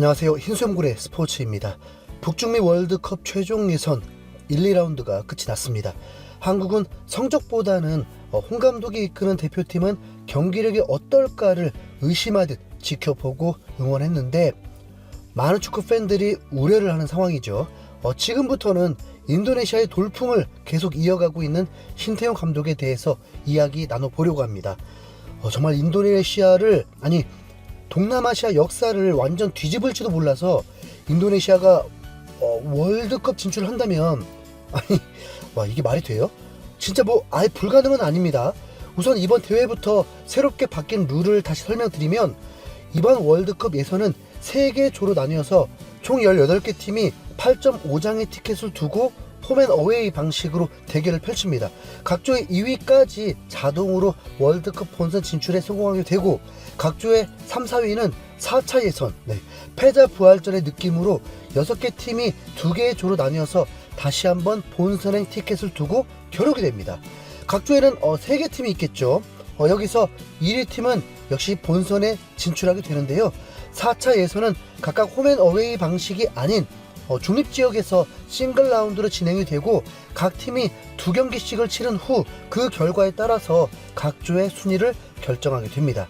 안녕하세요. 흰수염고래 스포츠입니다. 북중미 월드컵 최종 예선 1, 2라운드가 끝이 났습니다. 한국은 성적보다는 어, 홍 감독이 이끄는 대표팀은 경기력이 어떨까를 의심하듯 지켜보고 응원했는데 많은 축구 팬들이 우려를 하는 상황이죠. 어, 지금부터는 인도네시아의 돌풍을 계속 이어가고 있는 신태용 감독에 대해서 이야기 나눠보려고 합니다. 어, 정말 인도네시아를 아니 동남아시아 역사를 완전 뒤집을지도 몰라서 인도네시아가 어, 월드컵 진출을 한다면 아니 와 이게 말이 돼요? 진짜 뭐 아예 불가능은 아닙니다. 우선 이번 대회부터 새롭게 바뀐 룰을 다시 설명드리면 이번 월드컵 예선은 3개 조로 나뉘어서 총 18개 팀이 8.5장의 티켓을 두고 홈앤 어웨이 방식으로 대결을 펼칩니다. 각 조의 2위까지 자동으로 월드컵 본선 진출에 성공하게 되고 각 조의 3, 4위는 4차 예선, 네, 패자 부활전의 느낌으로 6개 팀이 2개의 조로 나뉘어서 다시 한번 본선행 티켓을 두고 겨루게 됩니다. 각 조에는 어, 3개 팀이 있겠죠. 어, 여기서 1위 팀은 역시 본선에 진출하게 되는데요. 4차 예선은 각각 홈앤 어웨이 방식이 아닌 어, 중립 지역에서 싱글 라운드로 진행이 되고 각 팀이 두 경기씩을 치른 후 그 결과에 따라서 각 조의 순위를 결정하게 됩니다.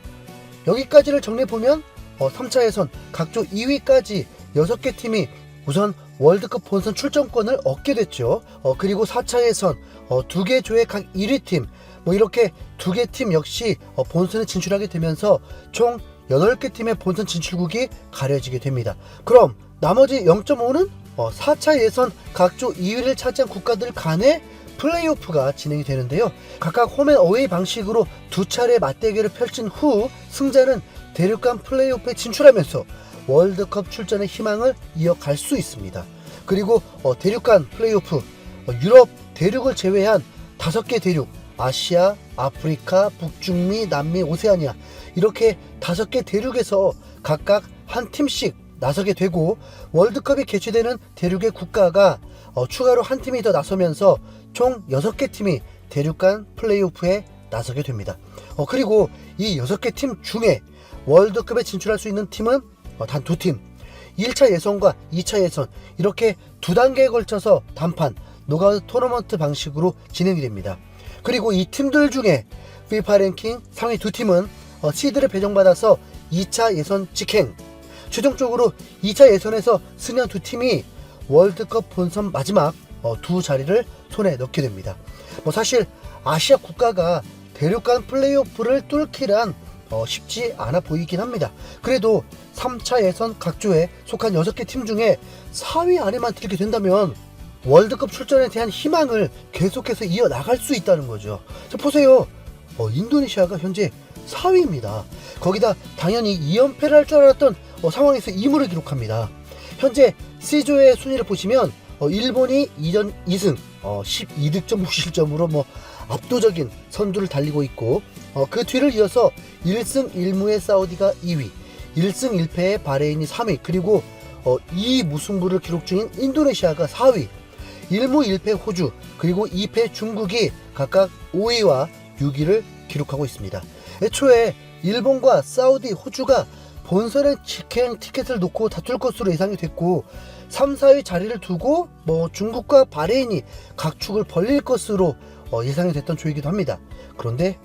여기까지를 정리해 보면 어, 3차 예선 각조 2위까지 6개 팀이 우선 월드컵 본선 출전권을 얻게 됐죠. 어, 그리고 4차 예선 어, 두개 조의 각 1위 팀, 뭐 이렇게 두 개 팀 역시 어, 본선에 진출하게 되면서 총 8개 팀의 본선 진출국이 가려지게 됩니다. 그럼 나머지 0.5는 어, 4차 예선 각조 2위를 차지한 국가들 간의 플레이오프가 진행이 되는데요. 각각 홈앤 어웨이 방식으로 두 차례 맞대결을 펼친 후 승자는 대륙간 플레이오프에 진출하면서 월드컵 출전의 희망을 이어갈 수 있습니다. 그리고 어, 대륙간 플레이오프 어, 유럽 대륙을 제외한 다섯 개 대륙 아시아, 아프리카, 북중미, 남미, 오세아니아 이렇게 다섯 개 대륙에서 각각 한 팀씩 나서게 되고 월드컵이 개최되는 대륙의 국가가 어, 추가로 한 팀이 더 나서면서 총 6개 팀이 대륙 간 플레이오프에 나서게 됩니다. 어, 그리고 이 6개 팀 중에 월드컵에 진출할 수 있는 팀은 어, 단두 팀. 1차 예선과 2차 예선 이렇게 두 단계에 걸쳐서 단판 노가웃 토너먼트 방식으로 진행이 됩니다. 그리고 이 팀들 중에 FIFA 랭킹 상위 두 팀은 어, 시드를 배정받아서 2차 예선 직행 최종적으로 2차 예선에서 승리한 두 팀이 월드컵 본선 마지막 어, 두 자리를 손에 넣게 됩니다. 뭐 사실 아시아 국가가 대륙 간 플레이오프를 뚫기란 어, 쉽지 않아 보이긴 합니다. 그래도 3차 예선 각조에 속한 6개 팀 중에 4위 안에만 들게 된다면 월드컵 출전에 대한 희망을 계속해서 이어나갈 수 있다는 거죠. 자, 보세요. 어, 인도네시아가 현재 4위입니다. 거기다 당연히 2연패를 할 줄 알았던 어, 상황에서 2무를 기록합니다. 현재 C조의 순위를 보시면 어, 일본이 2전 2승 어, 12득점 무실점으로 뭐 압도적인 선두를 달리고 있고 어, 그 뒤를 이어서 1승 1무의 사우디가 2위 1승 1패의 바레인이 3위 그리고 어, 2 무승부를 기록 중인 인도네시아가 4위 1무 1패 호주 그리고 2패 중국이 각각 5위와 6위를 기록하고 있습니다. 애초에 일본과 사우디, 호주가 본선에 직행 티켓을 놓고 다툴 것으로 예상이 됐고 3, 4위 자리를 두고 뭐 중국과 바레인이 각축을 벌릴 것으로 어, 예상이 됐던 조이기도 합니다. 그런데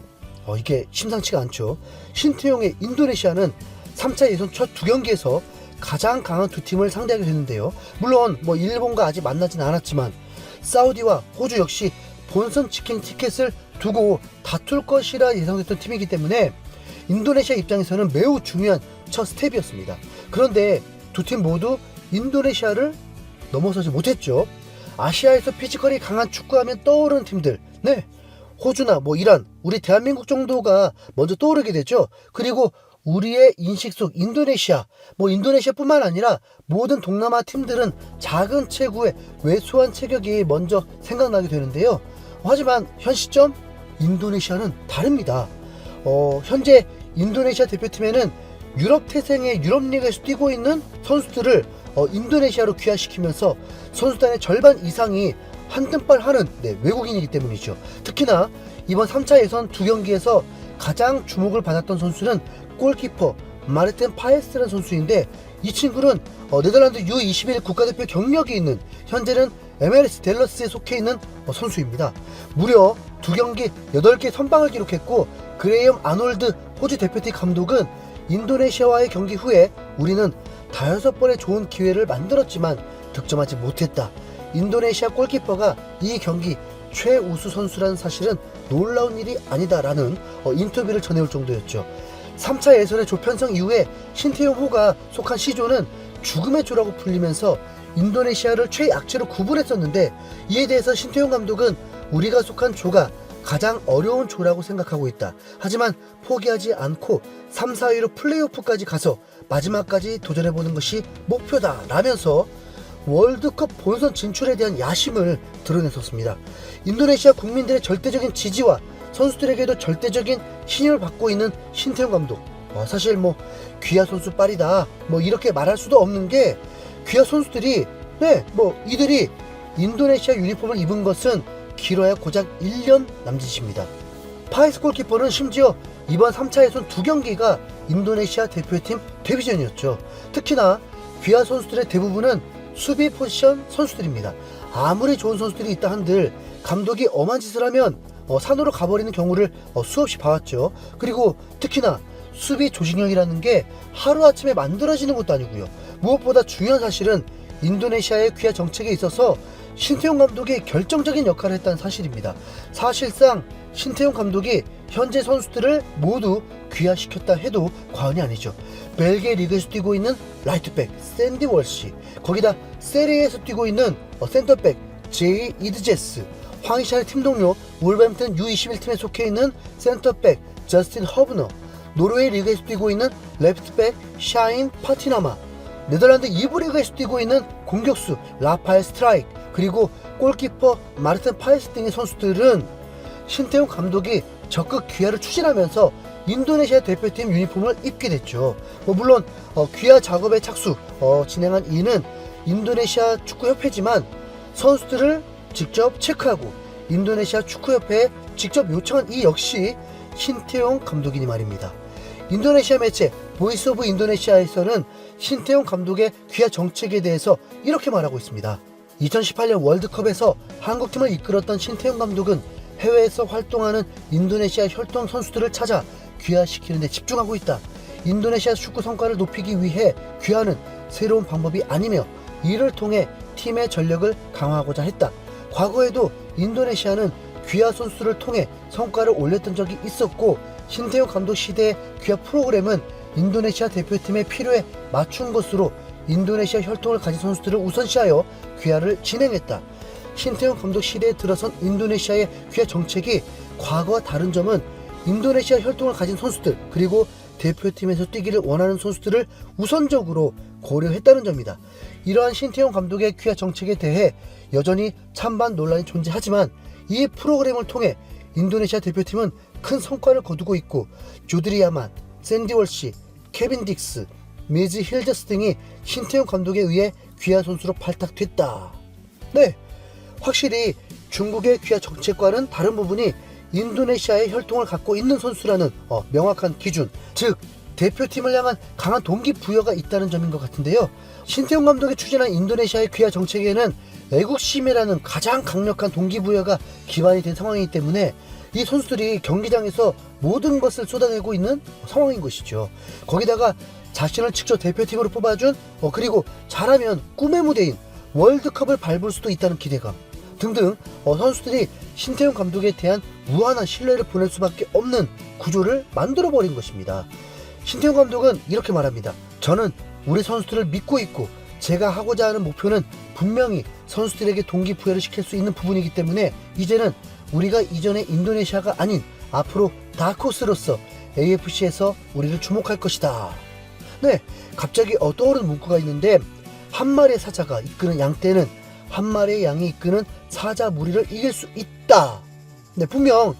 어, 이게 심상치가 않죠. 신태용의 인도네시아는 3차 예선 첫 두 경기에서 가장 강한 두 팀을 상대하게 되는데요. 물론 뭐 일본과 아직 만나진 않았지만 사우디와 호주 역시 본선 직행 티켓을 두고 다툴 것이라 예상됐던 팀이기 때문에 인도네시아 입장에서는 매우 중요한 첫 스텝이었습니다. 그런데 두 팀 모두 인도네시아를 넘어서지 못했죠. 아시아에서 피지컬이 강한 축구하면 떠오르는 팀들, 네, 호주나 뭐 이란, 우리 대한민국 정도가 먼저 떠오르게 되죠. 그리고 우리의 인식 속 인도네시아, 뭐 인도네시아뿐만 아니라 모든 동남아 팀들은 작은 체구의 왜소한 체격이 먼저 생각나게 되는데요. 하지만 현 시점 인도네시아는 다릅니다. 어, 현재 인도네시아 대표팀에는 유럽 태생의 유럽 리그에서 뛰고 있는 선수들을 어, 인도네시아로 귀화시키면서 선수단의 절반 이상이 한등발 하는 네, 외국인이기 때문이죠. 특히나 이번 3차 예선 두 경기에서 가장 주목을 받았던 선수는 골키퍼 마르텐 파에스라는 선수인데 이 친구는 어, 네덜란드 U21 국가대표 경력이 있는 현재는 MLS 델러스에 속해 있는 어, 선수입니다. 무려 두 경기 8개 선방을 기록했고 그레이엄 아놀드 호주 대표팀 감독은 인도네시아와의 경기 후에 우리는 다여섯 번의 좋은 기회를 만들었지만 득점하지 못했다. 인도네시아 골키퍼가 이 경기 최우수 선수라는 사실은 놀라운 일이 아니다라는 어, 인터뷰를 전해올 정도였죠. 3차 예선의 조편성 이후에 신태용 호가 속한 시조는 죽음의 조라고 불리면서 인도네시아를 최약체로 구분했었는데 이에 대해서 신태용 감독은 우리가 속한 조가 가장 어려운 조라고 생각하고 있다. 하지만 포기하지 않고 3, 4위로 플레이오프까지 가서 마지막까지 도전해보는 것이 목표다. 라면서 월드컵 본선 진출에 대한 야심을 드러냈었습니다. 인도네시아 국민들의 절대적인 지지와 선수들에게도 절대적인 신임을 받고 있는 신태용 감독. 어, 사실 뭐 귀하 선수 빨이다. 뭐 이렇게 말할 수도 없는 게 귀하 선수들이 네, 뭐 이들이 인도네시아 유니폼을 입은 것은 길어야 고작 1년 남짓입니다. 파이스 골키퍼는 심지어 이번 3차 예선 두 경기가 인도네시아 대표팀 데뷔전이었죠. 특히나 귀하 선수들의 대부분은 수비 포지션 선수들입니다. 아무리 좋은 선수들이 있다 한들 감독이 엄한 짓을 하면 어, 산으로 가버리는 경우를 어, 수없이 봐왔죠. 그리고 특히나 수비 조직력이라는 게 하루아침에 만들어지는 것도 아니고요. 무엇보다 중요한 사실은 인도네시아의 귀하 정책에 있어서 신태용 감독이 결정적인 역할을 했다는 사실입니다. 사실상 신태용 감독이 현재 선수들을 모두 귀화시켰다 해도 과언이 아니죠. 벨기에 리그에서 뛰고 있는 라이트백 샌디 월시, 거기다 세리에서 뛰고 있는 어, 센터백 제이 이드제스, 황희찬의 팀 동료 울버햄튼 U21 팀에 속해 있는 센터백 저스틴 허브너, 노르웨이 리그에서 뛰고 있는 레프트백 샤인 파티나마, 네덜란드 2부 리그에서 뛰고 있는 공격수 라파엘 스트라이크, 그리고 골키퍼 마르텐 파이스 등의 선수들은 신태용 감독이 적극 귀화를 추진하면서 인도네시아 대표팀 유니폼을 입게 됐죠. 뭐 물론 어, 귀화 작업에 착수 어, 진행한 이는 인도네시아 축구협회지만 선수들을 직접 체크하고 인도네시아 축구협회에 직접 요청한 이 역시 신태용 감독이니 말입니다. 인도네시아 매체 보이스 오브 인도네시아에서는 신태용 감독의 귀화 정책에 대해서 이렇게 말하고 있습니다. 2018년 월드컵에서 한국팀을 이끌었던 신태용 감독은 해외에서 활동하는 인도네시아 혈통 선수들을 찾아 귀화시키는 데 집중하고 있다. 인도네시아 축구 성과를 높이기 위해 귀화는 새로운 방법이 아니며 이를 통해 팀의 전력을 강화하고자 했다. 과거에도 인도네시아는 귀화 선수를 통해 성과를 올렸던 적이 있었고 신태용 감독 시대의 귀화 프로그램은 인도네시아 대표팀의 필요에 맞춘 것으로 인도네시아 혈통을 가진 선수들을 우선시하여 귀화를 진행했다. 신태용 감독 시대에 들어선 인도네시아의 귀화 정책이 과거와 다른 점은 인도네시아 혈통을 가진 선수들 그리고 대표팀에서 뛰기를 원하는 선수들을 우선적으로 고려했다는 점이다. 이러한 신태용 감독의 귀화 정책에 대해 여전히 찬반 논란이 존재하지만 이 프로그램을 통해 인도네시아 대표팀은 큰 성과를 거두고 있고 조드리야만, 샌디 월시, 케빈 딕스, 미즈 힐저스 등이 신태용 감독에 의해 귀화 선수로 발탁됐다. 네, 확실히 중국의 귀화 정책과는 다른 부분이 인도네시아의 혈통을 갖고 있는 선수라는 어, 명확한 기준, 즉 대표팀을 향한 강한 동기부여가 있다는 점인 것 같은데요. 신태용 감독이 추진한 인도네시아의 귀화 정책에는 애국심이라는 가장 강력한 동기부여가 기반이 된 상황이기 때문에 이 선수들이 경기장에서 모든 것을 쏟아내고 있는 상황인 것이죠. 거기다가 자신을 직접 대표팀으로 뽑아준 어, 그리고 잘하면 꿈의 무대인 월드컵을 밟을 수도 있다는 기대감 등등 어, 선수들이 신태용 감독에 대한 무한한 신뢰를 보낼 수밖에 없는 구조를 만들어 버린 것입니다. 신태용 감독은 이렇게 말합니다. 저는 우리 선수들을 믿고 있고 제가 하고자 하는 목표는 분명히 선수들에게 동기부여를 시킬 수 있는 부분이기 때문에 이제는 우리가 이전의 인도네시아가 아닌 앞으로 다코스로서 AFC에서 우리를 주목할 것이다. 네, 갑자기 어, 떠오르는 문구가 있는데 한 마리의 사자가 이끄는 양떼는 한 마리의 양이 이끄는 사자 무리를 이길 수 있다. 네, 분명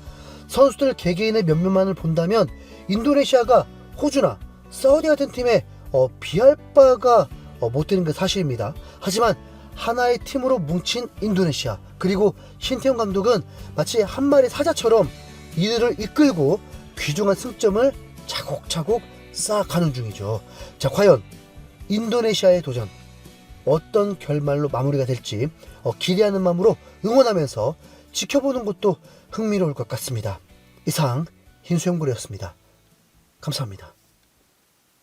선수들 개개인의 면면만을 본다면 인도네시아가 호주나 사우디 같은 팀에 어, 비할 바가 어, 못 되는 게 사실입니다. 하지만 하나의 팀으로 뭉친 인도네시아 그리고 신태용 감독은 마치 한 마리 사자처럼 이들을 이끌고 귀중한 승점을 차곡차곡 쌓아가는 중이죠. 자, 과연 인도네시아의 도전 어떤 결말로 마무리가 될지 어, 기대하는 마음으로 응원하면서 지켜보는 것도 흥미로울 것 같습니다. 이상 흰수염고리였습니다. 감사합니다.